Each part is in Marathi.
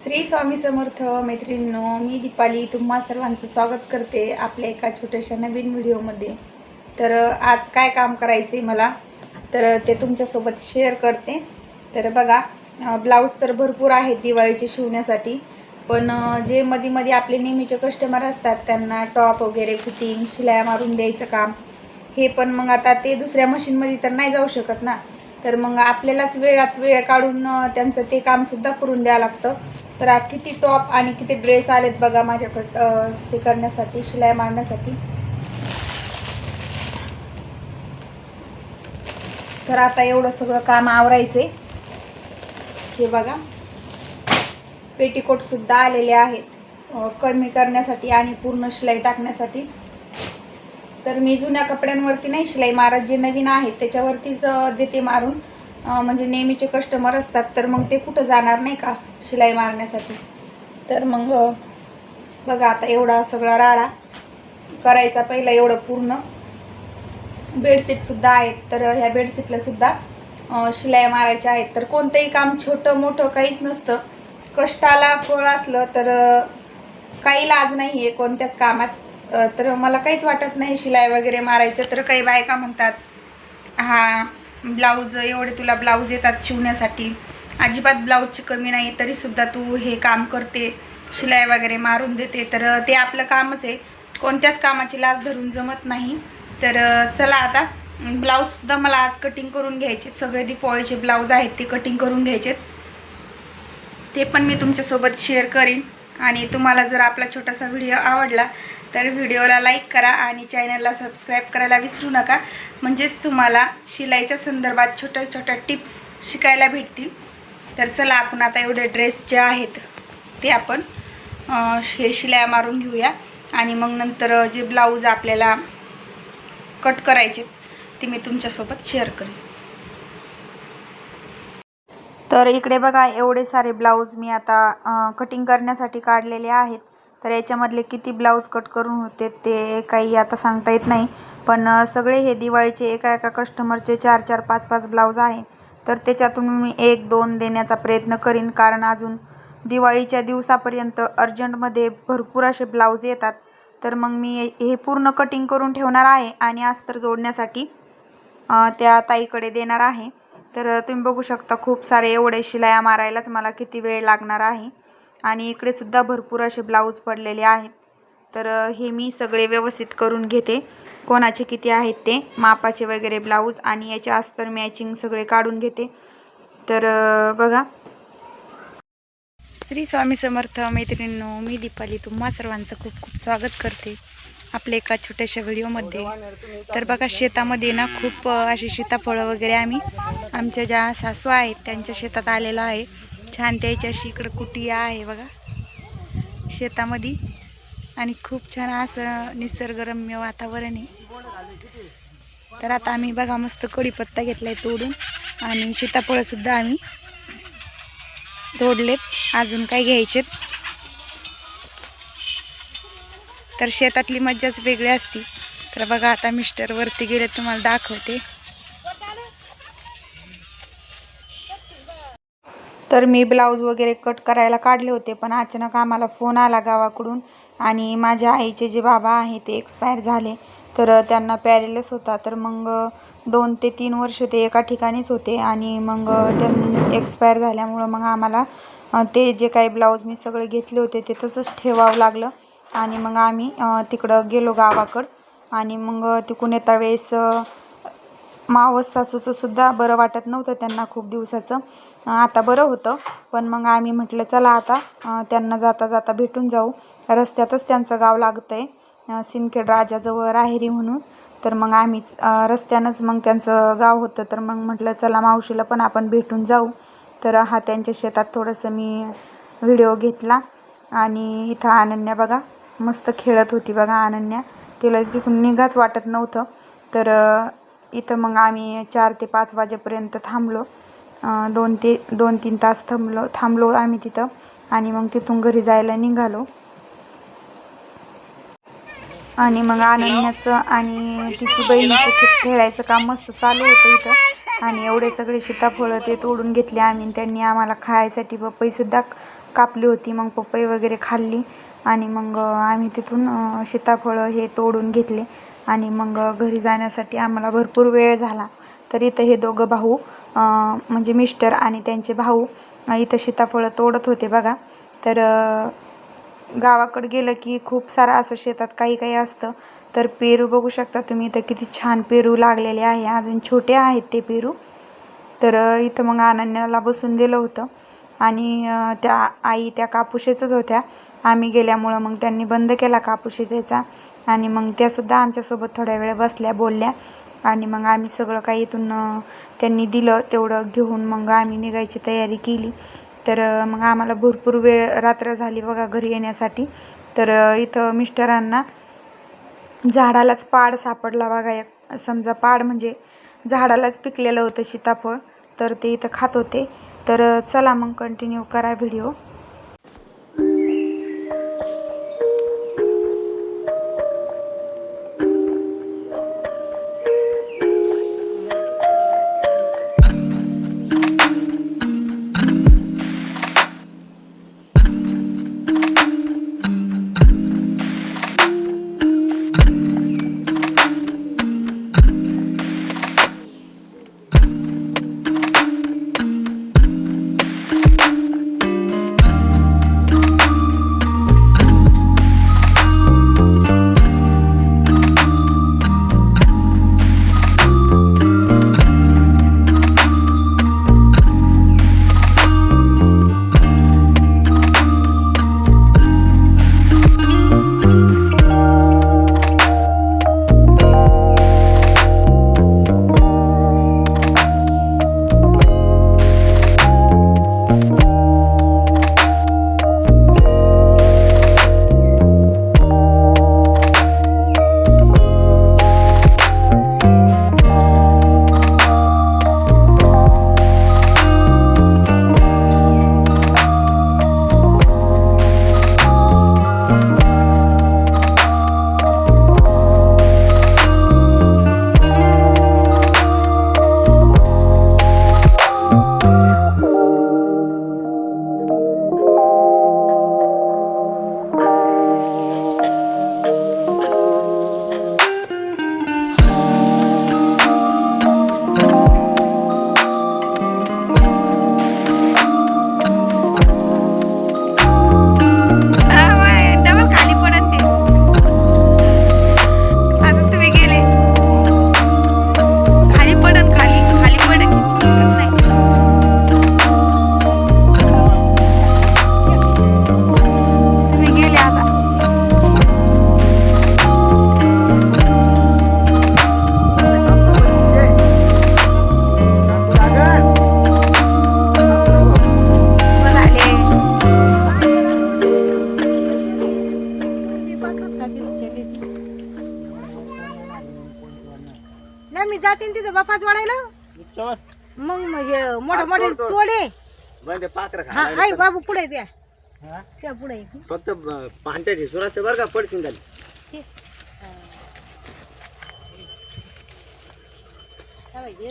श्री स्वामी समर्थ मैत्रिणींनो मी दीपाली तुम्हा सर्वांचं स्वागत करते आपल्या एका छोट्याशा नवीन व्हिडिओमध्ये. तर आज काय काम करायचं आहे मला तर ते तुमच्यासोबत शेअर करते. तर बघा ब्लाऊज तर भरपूर आहेत दिवाळीचे शिवण्यासाठी पण जे मध्ये मध्ये आपले नेहमीचे कस्टमर असतात त्यांना टॉप वगैरे फिटिंग शिलाया मारून द्यायचं काम हे पण मग आता ते दुसऱ्या मशीनमध्ये तर नाही जाऊ शकत ना. तर मग आपल्यालाच वेळात वेळ काढून त्यांचं ते कामसुद्धा करून द्यावं लागतं. तर किती टॉप आणि किती ड्रेस आलेत बघा माझ्याकडं हे करण्यासाठी शिलाई मारण्यासाठी. तर आता एवढं सगळं काम आवरायचे हे बघा. पेटीकोट सुद्धा आलेले आहेत. कमी करण्यासाठी आणि पूर्ण शिलाई टाकण्यासाठी. तर मी जुन्या कपड्यांवरती नाही शिलाई मारत जे नवीन आहेत त्याच्यावरतीच देते मारून. म्हणजे नेहमीचे कस्टमर असतात तर मग ते कुठं जाणार नाही का शिलाई मारण्यासाठी? तर मग बघा आता एवढा सगळा राडा करायचा पहिला एवढं पूर्ण. बेडशीटसुद्धा आहेत तर ह्या बेडशीटलासुद्धा शिलाई मारायच्या आहेत. तर कोणतंही काम छोटं मोठं काहीच नसतं. कष्टाला फळ असलं तर काही लाज नाही आहे कोणत्याच कामात. तर मला काहीच वाटत नाही शिलाई वगैरे मारायचं तर काही बायका म्हणतात हा ब्लाऊज एवढे तुला ब्लाऊज येतात शिवण्यासाठी. अजिबात ब्लाऊजची कमी नाही तरीसुद्धा तू हे काम करते. शिलाई वगैरे मारून देते. तर ते आपलं कामच आहे. कोणत्याच कामाची लाज धरून जमत नाही. तर चला आता ब्लाऊजसुद्धा मला आज कटिंग करून घ्यायचे सगळे दिपावळीचे ब्लाऊज आहेत ते कटिंग करून घ्यायचेत. ते पण मी तुमच्यासोबत शेअर करीन. आणि तुम्हाला जर आपला छोटासा व्हिडिओ आवडला तर व्हिडिओला लाईक करा आणि चॅनलला सबस्क्राईब करायला विसरू नका. म्हणजेच तुम्हाला शिलाईच्या संदर्भात छोट्या छोट्या टिप्स शिकायला भेटतील. तर चला आपण आता एवढे ड्रेस जे आहेत ते आपण हे शिलाई मारून घेऊया. आणि मग नंतर जे ब्लाऊज आपल्याला कट करायचे ते मी तुमच्यासोबत शेअर करेन. तर इकडे बघा एवढे सारे ब्लाऊज मी आता कटिंग करण्यासाठी काढलेले आहेत. तर याच्यामधले किती ब्लाऊज कट करून होते ते काही आता सांगता येत नाही. पण सगळे हे दिवाळीचे एका एका कस्टमरचे चार चार पाच पाच ब्लाऊज आहे तर त्याच्यातून मी एक दोन देण्याचा प्रयत्न करीन. कारण अजून दिवाळीच्या दिवसापर्यंत अर्जंटमध्ये भरपूर असे ब्लाऊज येतात. तर मग मी हे पूर्ण कटिंग करून ठेवणार आहे आणि अस्तर जोडण्यासाठी त्या ताईकडे देणार आहे. तर तुम्ही बघू शकता खूप सारे एवढे शिलाया मारायलाच मला किती वेळ लागणार आहे. आणि इकडे सुद्धा भरपूर असे ब्लाऊज पडलेले आहेत. तर हे मी सगळे व्यवस्थित करून घेते. कोणाचे किती आहेत ते मापाचे वगैरे ब्लाऊज आणि याचे अस्तर मॅचिंग सगळे काढून घेते. तर बघा. श्री स्वामी समर्थ मैत्रिणींनो मी दीपाली तुम्हा सर्वांचं खूप खूप स्वागत करते आपल्या एका छोट्याशा व्हिडिओमध्ये. तर बघा शेतामध्ये ना खूप असे अशी सीताफळं वगैरे आम्ही आमच्या ज्या सासू आहेत त्यांच्या शेतात आलेलो आहे. छान त्याची अशी इकडं कुटिया आहे बघा. शेतामध्ये. आणि खूप छान असं निसर्गरम्य वातावरण आहे. तर आता आम्ही बघा मस्त कढीपत्ता घेतलाय तोडून. आणि सीताफळंसुद्धा आम्ही तोडलेत. अजून काय घ्यायचेत? तर शेतातली मज्जाच वेगळी असती. तर बघा आता मिस्टर वरती गेले तुम्हाला दाखवते. तर मी ब्लाऊज वगैरे कट करायला काढले होते पण अचानक आम्हाला फोन आला गावाकडून आणि माझ्या आईचे जे बाबा आहे ते एक्सपायर झाले. तर त्यांना पॅरेलस होता तर मग दोन ते तीन वर्ष ते एका ठिकाणीच होते आणि मग त्यां एक्सपायर झाल्यामुळं मग आम्हाला ते जे काही ब्लाऊज मी सगळे घेतले होते ते तसंच ठेवावं लागलं आणि मग आम्ही तिकडं गेलो गावाकडं आणि मग तिकडून येता वेळेस मावस सासूचं सुद्धा बरं वाटत नव्हतं त्यांना खूप दिवसाचं. आता बरं होतं. पण मग आम्ही म्हटलं चला आता त्यांना जाता जाता भेटून जाऊ. रस्त्यातच त्यांचं गाव लागतं आहे सिंदखेड राजाजवळ राहेरी म्हणून. तर मग आम्ही रस्त्यानंच मग त्यांचं गाव होतं. तर मग म्हटलं चला मावशीला पण आपण भेटून जाऊ. तर हा त्यांच्या शेतात थोडंसं मी व्हिडिओ घेतला. आणि इथं अनन्या बघा मस्त खेळत होती बघा अनन्या. तिला तिथून निघाच वाटत नव्हतं. तर इथं मग आम्ही चार ते पाच वाजेपर्यंत थांबलो. दोन ते दोन तीन तास थांबलो थांबलो आम्ही तिथं आणि मग तिथून घरी जायला निघालो. आणि मग अनन्याचं आणि तिची बहिणीचं खेळ खेळायचं काम मस्त चालू होतं इथं. आणि एवढे सगळे सीताफळं ते तोडून घेतले आम्ही त्यांनी आम्हाला खायसाठी पपईसुद्धा कापली होती. मग पपई वगैरे खाल्ली आणि मग आम्ही तिथून सीताफळं हे तोडून घेतले. आणि मग घरी जाण्यासाठी आम्हाला भरपूर वेळ झाला. तर इथं हे दोघं भाऊ म्हणजे मिस्टर आणि त्यांचे भाऊ इथं सीताफळं तोडत होते बघा. तर गावाकडं गेलं की खूप सारं असं शेतात काही काही असतं. तर पेरू बघू शकता तुम्ही इथं किती छान पेरू लागलेले आहे. अजून छोटे आहेत ते पेरू. तर इथं मग अनन्याला बसून दिलं होतं. आणि त्या आई त्या कापूस होत्या. आम्ही गेल्यामुळं मग त्यांनी बंद केला कापूस आणि मग त्यासुद्धा आमच्यासोबत थोड्या वेळ बसल्या बोलल्या. आणि मग आम्ही सगळं काही इथून त्यांनी दिलं तेवढं घेऊन मग आम्ही निघायची तयारी केली. तर मग आम्हाला भरपूर वेळ रात्र झाली बघा घरी येण्यासाठी. तर इथं मिस्टरांना झाडालाच पाड सापडला बघा एक. समजा पाड म्हणजे झाडालाच पिकलेलं होतं सीताफळ. तर ते इथं खात होते. तर चला मग कंटिन्यू करा व्हिडिओ बापाच वाढायला? मग मग हे मोठे मोठे तोडे. बंद पात्र हा हाय बाबू पुढे त्या त्या पुढे. फक्त ठिसून असते बरं का हे.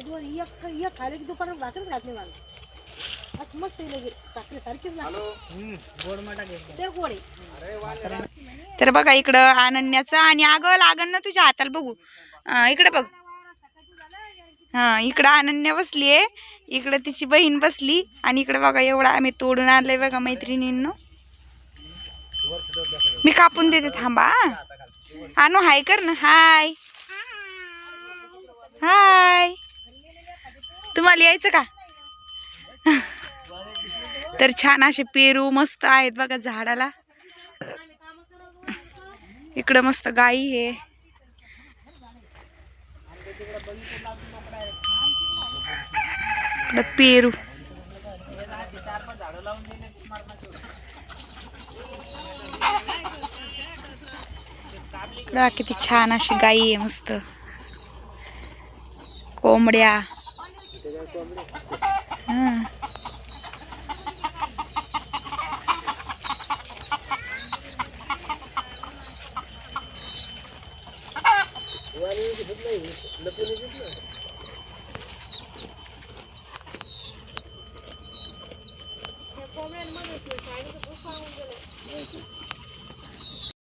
दोन एक एक खाले की दुकानात भाकरच घातली मला असं मस्त आहे लगे साखरे सारखीच लागते. ते गोडे तर बघा इकडं अनन्याचं आणि अगं लागन ना तुझ्या हाताला बघू. अं, इकडे बघ. हां इकडं अनन्या बसली आहे. इकडं तिची बहीण बसली. आणि इकडं बघा एवढा आम्ही तोडून आणलंय बघा मैत्रिणींनो. मी कापून देते थांबा आणू हाय कर ना हाय. हाय. तुम्हाला यायचं का? तर छान असे पेरू मस्त आहेत बघा झाडाला. इकडं मस्त गाई आहे. इकडं पेरू. इकडं किती छान अशी गाई आहे मस्त. कोंबड्या. हं.